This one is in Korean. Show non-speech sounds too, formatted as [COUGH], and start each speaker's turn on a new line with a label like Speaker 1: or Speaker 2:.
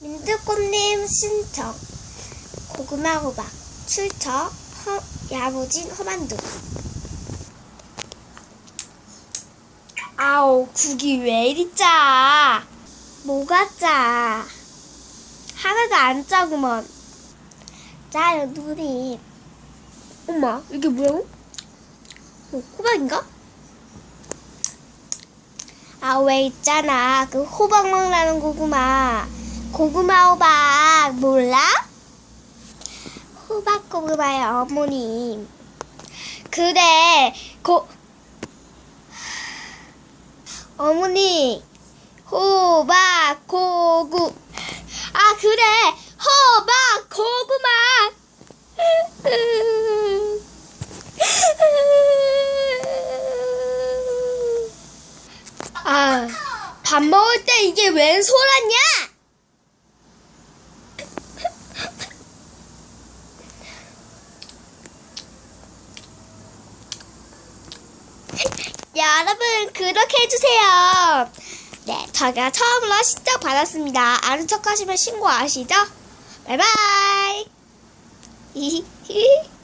Speaker 1: 민트꽃님 신청 고구마 호박 출처 허, 야무진 허만두. 아우 국이 왜 이리 짜? 뭐가 짜? 하나도 안 짜구먼. 짜요 누님 엄마 이게 뭐야 어, 호박인가? 아 왜 있잖아. 그 호박 먹라는 고구마 고구마 호박 몰라? 호박 고구마의 어머님 그래 고 어머니 호박 고구 아 그래 호박 고구마. 아 밥 먹을 때 이게 웬 소란이야? 여러분 구독해 주세요. 네, 저가 처음으로 신청 받았습니다. 아는 척하시면 신고 아시죠? 바이바이. [LAUGHS]